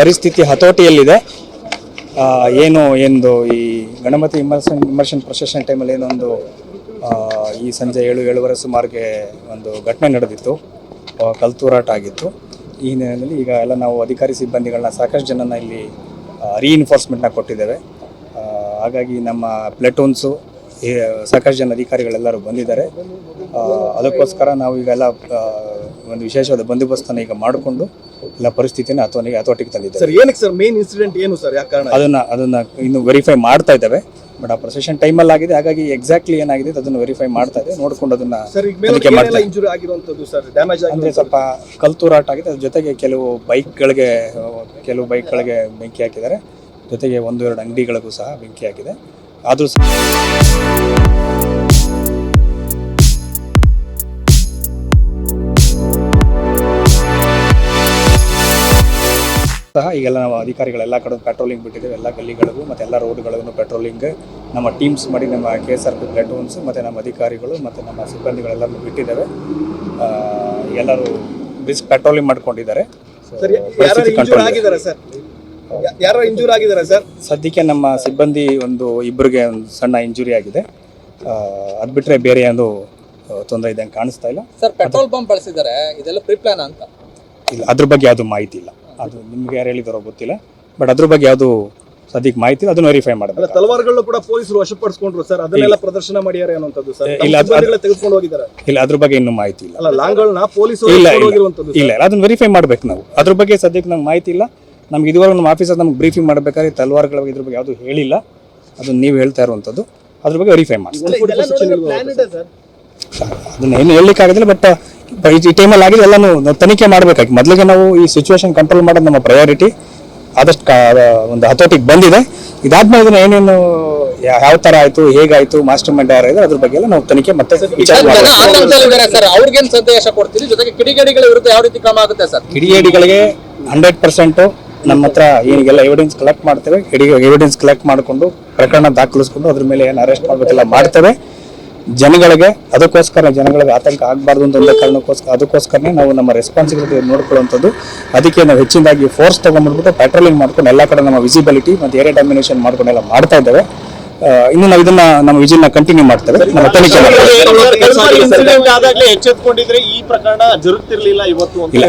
ಪರಿಸ್ಥಿತಿ ಹತೋಟಿಯಲ್ಲಿದೆ. ಏನು ಎಂದು ಈ ಗಣಪತಿ ವಿಮರ್ಶನ್ ವಿಮರ್ಶನ್ ಪ್ರೊಸೆಷನ್ ಟೈಮಲ್ಲಿ ಏನೊಂದು ಈ ಸಂಜೆ ಏಳು, ಏಳುವರೆ ಸುಮಾರಿಗೆ ಒಂದು ಘಟನೆ ನಡೆದಿತ್ತು. ಕಲ್ತೂರಾಟ ಆಗಿತ್ತು. ಈ ಹಿನ್ನೆಲೆಯಲ್ಲಿ ಈಗ ಎಲ್ಲ ನಾವು ಅಧಿಕಾರಿ ಸಿಬ್ಬಂದಿಗಳನ್ನ ಸಾಕಷ್ಟು ಜನನ ಇಲ್ಲಿ ರೀಇನ್ಫೋರ್ಸ್ಮೆಂಟ್ನ ಕೊಟ್ಟಿದ್ದೇವೆ. ಹಾಗಾಗಿ ನಮ್ಮ ಪ್ಲೆಟೂನ್ಸು ಸಾಕಷ್ಟು ಜನ ಅಧಿಕಾರಿಗಳೆಲ್ಲರೂ ಬಂದಿದ್ದಾರೆ. ಅದಕ್ಕೋಸ್ಕರ ನಾವು ಈಗೆಲ್ಲ ಒಂದು ವಿಶೇಷವಾದ ಬಂದೋಬಸ್ತನ್ನು ಈಗ ಮಾಡಿಕೊಂಡು ಎಲ್ಲ ಪರಿಸ್ಥಿತಿನ ಹತೋಟಿಗೆ ಹತೋಟಿಗೆ ತಂದಿದೆ ಸರ್ ಏನಕ್ಕೆ ಸರ್ ಮೇನ್ ಇನ್ಸಿಡೆಂಟ್ ಏನು ಸರ್? ಯಾಕೆ ಕಾರಣ ಅದನ್ನ ಅದನ್ನ ಇನ್ನು ವೆರಿಫೈ ಮಾಡ್ತಾ ಇದ್ದಾವೆ. ಬಟ್ ಆ ಪ್ರೊಸೆಷನ್ ಟೈಮಲ್ಲಿ ಆಗಿದೆ. ಹಾಗಾಗಿ ಎಕ್ಸಾಕ್ಟ್ಲಿ ಏನಾಗಿದೆ ಅದನ್ನು ವೆರಿಫೈ ಮಾಡ್ತಾ ಇದೆ ನೋಡ್ಕೊಂಡು ಅದನ್ನ ಸರ್ ಈಗ ತನಿಖೆ ಮಾಡ್ತಾ ಸರ್ ಡ್ಯಾಮೇಜ್ ಅಂದ್ರೆ ಸ್ವಲ್ಪ ಕಲ್ತೂರಾಟ ಆಗಿದೆ. ಅದ್ರ ಜೊತೆಗೆ ಕೆಲವು ಬೈಕ್ಗಳಿಗೆ ಕೆಲವು ಬೈಕ್ಗಳಿಗೆ ಬೆಂಕಿ ಹಾಕಿದ್ದಾರೆ. ಜೊತೆಗೆ ಒಂದು ಎರಡು ಅಂಗಡಿಗಳಿಗೂ ಸಹ ಬೆಂಕಿ ಹಾಕಿದೆ. ಆದರೂ ಸಹ ಸಹ ಈಗೆಲ್ಲ ನಾವು ಅಧಿಕಾರಿಗಳೆಲ್ಲ ಕಡೆ ಪೆಟ್ರೋಲಿಂಗ್ ಬಿಟ್ಟಿದ್ದೇವೆ ಎಲ್ಲ ಗಲ್ಲಿಗಳಿಗೂ ಮತ್ತು ಎಲ್ಲ ರೋಡ್ಗಳಿಗೂ ಪೆಟ್ರೋಲಿಂಗ್ ನಮ್ಮ ಟೀಮ್ಸ್ ಮಾಡಿ ನಮ್ಮ K S R P platoons ಮತ್ತು ನಮ್ಮ ಅಧಿಕಾರಿಗಳು ಮತ್ತು ನಮ್ಮ ಸಿಬ್ಬಂದಿಗಳೆಲ್ಲರೂ ಬಿಟ್ಟಿದ್ದೇವೆ. ಆ, ಎಲ್ಲರೂ ಬಿಸ್ ಪೆಟ್ರೋಲಿಂಗ್ ಮಾಡ್ಕೊಂಡಿದ್ದಾರೆ. ಯಾರು ಪರಿಸ್ಥಿತಿ ಇಂಜೂರ್ ಆಗಿದ್ದಾರೆ ಸರ್? ಯಾರು ಇಂಜೂರ್ ಆಗಿದ್ದಾರೆ ಸರ್? ಸದ್ಯಕ್ಕೆ ನಮ್ಮ ಸಿಬ್ಬಂದಿ ಒಂದು ಇಬ್ಬರಿಗೆ ಒಂದು ಸಣ್ಣ ಇಂಜುರಿ ಆಗಿದೆ. ಅದು ಬಿಟ್ಟರೆ ಬೇರೆ ಒಂದು ತೊಂದರೆ ಇದೆ ಕಾಣಿಸ್ತಾ ಇಲ್ಲ. ಸರ್ ಪೆಟ್ರೋಲ್ ಪಂಪ್ ಬಳಸಿದ್ದಾರೆ. ಇದೆಲ್ಲ ಪ್ರಿಪ್ಲಾನ್ ಅಂತ. ಇಲ್ಲ ಅದ್ರ ಬಗ್ಗೆ ಯಾವುದು ಮಾಹಿತಿ ಇಲ್ಲ. ಅದು ನಿಮ್ಗೆ ಯಾರು ಹೇಳಿದಾರೋ ಗೊತ್ತಿಲ್ಲ. ಬಟ್ ಅದ್ರ ಬಗ್ಗೆ ಯಾವುದು ಸದ್ಯಕ್ಕೆ ಮಾಹಿತಿ ಅದನ್ನ ವೆರಿಫೈ ಮಾಡಿದ್ರೆ ಮಾಡಬೇಕು ತಲವಾರುಗಳನ್ನ ಕೂಡ ಪೊಲೀಸರು ವಶಪಡಿಸ್ಕೊಂಡ್ರು ಸರ್. ಅದನ್ನೆಲ್ಲ ಪ್ರದರ್ಶನ ಮಾಡ್ಯಾರೆ ಅನ್ನೋಂಥದ್ದು ಸರ್. ಇಲ್ಲ, ತೆಗೆದುಕೊಂಡು ಹೋಗಿದ್ದಾರೆ. ಇಲ್ಲ ಅದ್ರ ಬಗ್ಗೆ ಇನ್ನೂ ಮಾಹಿತಿ ಇಲ್ಲ. ಅಲ್ಲ ಲಾಂಗ್ಗಳನ್ನ ಪೊಲೀಸರು ಇಲ್ಲ ಇಲ್ಲ ಅದನ್ನ ವೆರಿಫೈ ಮಾಡ್ಬೇಕು ನಾವು. ಅದ್ರ ಬಗ್ಗೆ ಸದ್ಯಕ್ಕೆ ನಮ್ಗೆ ಮಾಹಿತಿ ಇಲ್ಲ. ನಮ್ಗೆ ಇದುವರೆಗೂ ನಮ್ಮ ಆಫೀಸರ್ ನಮ್ಗೆ ಬ್ರೀಫಿಂಗ್ ಮಾಡಬೇಕಾದ್ರೆ ತಲವಾರ್ಗಳ ಬಗ್ಗೆ ಇದ್ರ ಬಗ್ಗೆ ಯಾವುದು ಹೇಳಿಲ್ಲ. ಅದನ್ನ ನೀವು ಹೇಳ್ತಾ ಇರುವಂಥದ್ದು. ಅದ್ರ ಬಗ್ಗೆ ವೆರಿಫೈ ಮಾಡಿ ಅದನ್ನ ಏನು ಹೇಳಲಿಕ್ಕೆ ಆಗೋದಿಲ್ಲ ಬಟ್ ಈ ಟೈಮಲ್ಲಿ ಆಗಿದೆ ಎಲ್ಲಾನು ತನಿಖೆ ಮಾಡಬೇಕಾಗಿ. ಮೊದಲಿಗೆ ನಾವು ಈ ಸಿಚುವೇಶನ್ ಕಂಟ್ರೋಲ್ ಮಾಡೋದು ನಮ್ಮ ಪ್ರಯಾರಿಟಿ ಆದಷ್ಟು ಕಾ- ಒಂದು ಹತೋಟಿಗೆ ಬಂದಿದೆ. ಇದಾದ್ಮೇಲೆ ಇದನ್ನ ಏನೇನು ಯಾವ ತರ ಆಯ್ತು ಹೇಗಾಯ್ತು ಮಾಸ್ಟರ್ ಮೈಂಡ್ ಯಾರು ಇದೆ ಅದ್ರ ಬಗ್ಗೆ ಎಲ್ಲ ನಾವು ತನಿಖೆ ಮತ್ತೆ ಅವ್ರಿಗೇನ್ ಸಂದೇಶ ಕೊಡ್ತೀರಿ? ಜೊತೆಗೆ ಕಿಡಿಗೇಡಿಗಳ ವಿರುದ್ಧ ಯಾವ ರೀತಿ ಕ್ರಮ ಆಗುತ್ತೆ ಸರ್? ಕಿಡಿಗೇಡಿಗಳಿಗೆ ಹಂಡ್ರೆಡ್ ಪರ್ಸೆಂಟ್ ನಮ್ಮ ಹತ್ರ ಏನಿಗೆಲ್ಲ ಎವಿಡೆನ್ಸ್ ಕಲೆಕ್ಟ್ ಮಾಡ್ತೇವೆ. ಕಿಡಿ ಎವಿಡೆನ್ಸ್ ಕಲೆಕ್ಟ್ ಮಾಡಿಕೊಂಡು ಪ್ರಕರಣ ದಾಖಲಿಸ್ಕೊಂಡು ಅದ್ರ ಮೇಲೆ ಏನು ಅರೆಸ್ಟ್ ಮಾಡಬೇಕೆಲ್ಲ ಮಾಡ್ತೇವೆ. ಜನಗಳಿಗೆ ಅದಕ್ಕೋಸ್ಕರ ಜನಗಳಿಗೆ ಆತಂಕ ಆಗಬಾರ್ದು ಅಂತ ಒಂದೇ ಕಾರಣಕ್ಕೋಸ್ಕರ ಅದಕ್ಕೋಸ್ಕರನೇ ನಾವು ನಮ್ಮ ರೆಸ್ಪಾನ್ಸಿಬಿಲಿಟಿ ನೋಡ್ಕೊಳ್ಳುವಂಥದ್ದು. ಅದಕ್ಕೆ ನಾವು ಹೆಚ್ಚಿನದಾಗಿ ಫೋರ್ಸ್ ತೊಗೊಂಡ್ಬಿಟ್ಟು ಪೆಟ್ರೋಲಿಂಗ್ ಮಾಡ್ಕೊಂಡು ಎಲ್ಲ ಕಡೆ ನಮ್ಮ ವಿಸಿಬಿಲಿಟಿ ಮತ್ತು ಏರಿಯಾ ಡಾಮಿನೇಷನ್ ಮಾಡ್ಕೊಂಡು ಎಲ್ಲ ಮಾಡ್ತಾ ಇದ್ದೇವೆ. ಇನ್ನು ನಾವು ಇದನ್ನ ನಮ್ಮ ವಿಜಿಲ್ನ ಕಂಟಿನ್ಯೂ ಮಾಡ್ತೇವೆ. ನಮ್ಮ ತನಿಖೆ ಮಾಡ್ತೇವೆ. ಇನ್ಸಿಡೆಂಟ್ ಆದಾಗಲೇ ಎಚ್ಚೆತ್ಕೊಂಡಿದ್ರೆ ಈ ಪ್ರಕರಣ ಜರುಗ್ತಿರ್ಲಿಲ್ಲ ಇವತ್ತು ಇಲ್ಲ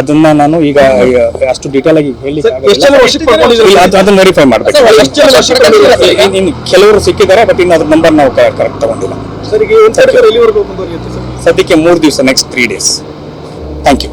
ಅದನ್ನ ನಾನು ಈಗ ಅಷ್ಟು ಡೀಟೇಲ್ ಆಗಿ ಹೇಳಿ ಎಷ್ಟು ಜನ ಅದನ್ನ ವೆರಿಫೈ ಮಾಡ್ಬೇಕು. ಕೆಲವರು ಸಿಕ್ಕಿದ್ದಾರೆ ಬಟ್ ಇನ್ನು ಅದ್ರ ನಂಬರ್ ನಾವು ಕರೆಕ್ಟ್ ತಗೊಂಡಿಲ್ಲ. ಸದ್ಯಕ್ಕೆ ಮೂರು ದಿವಸ next three days thank you